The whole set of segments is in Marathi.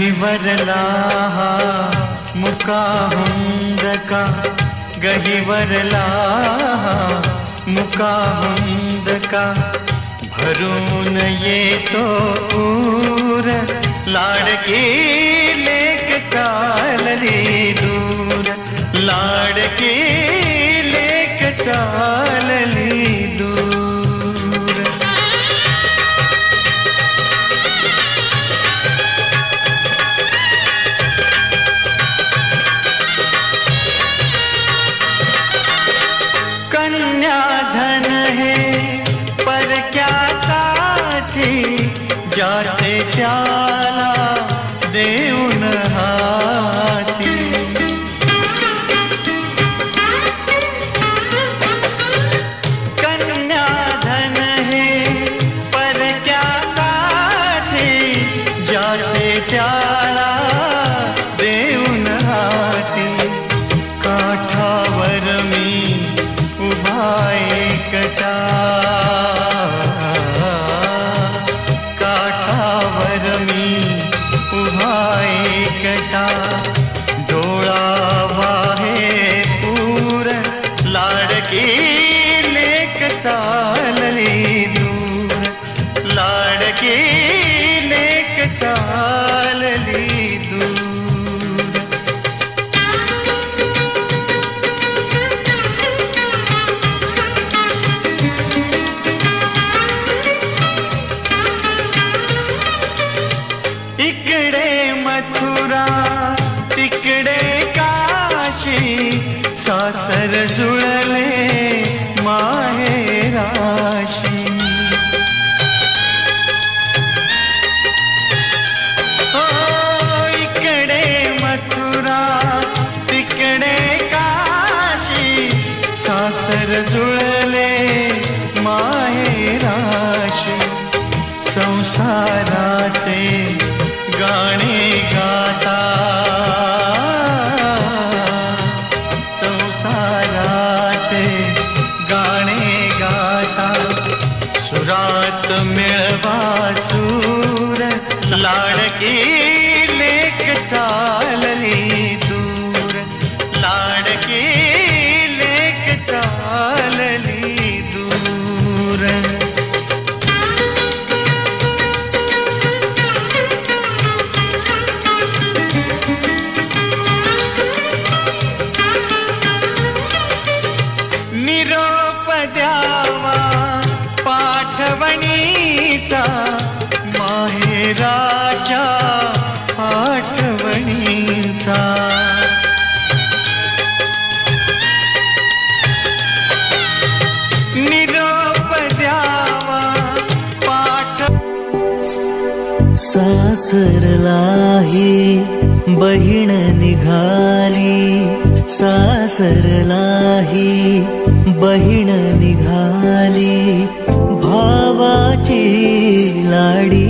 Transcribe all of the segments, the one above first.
गहिवरलाः मुका गहिवरलाः मुकाहुन्दक भरून ये तो पूर लाडके लेक चालली दूर लाड़ साथी ज्याचे त्याला देव सासर जुळले लाडकी लेक चालली दूर. लाडकी लेक चालली दूर. निरोप द्यावा पाठवणीचा माहेराच्या आठवणीचा. निरोप द्यावा पाठ सासरलाही बहीण निघाली. सासरलाही बहीण निघाली. भावाची लाडी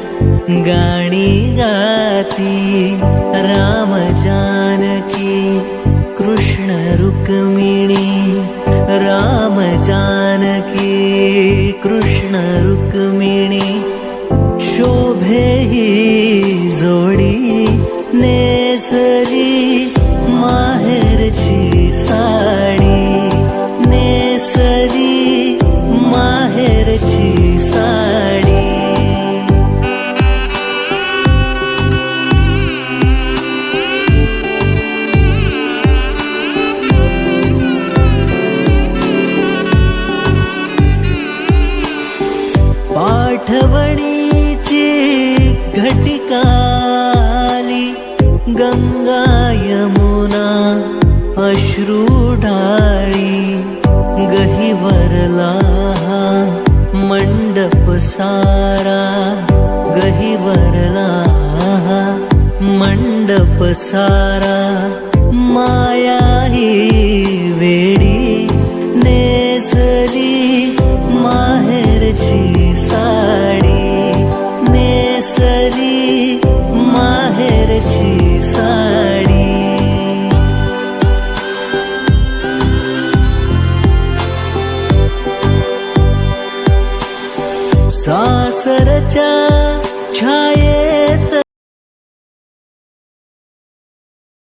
गाणी गाती राम जानकी कृष्ण रुक्मिणी राम जानकी कृष्ण रुक्मिणी। शोभे ही जोडी नेसली आठवणीची घटिकाली गंगा यमुना अश्रू ढाळी गहिवरला मंडप सारा गहिवरला मंडप सारा मा सासरच्या छाया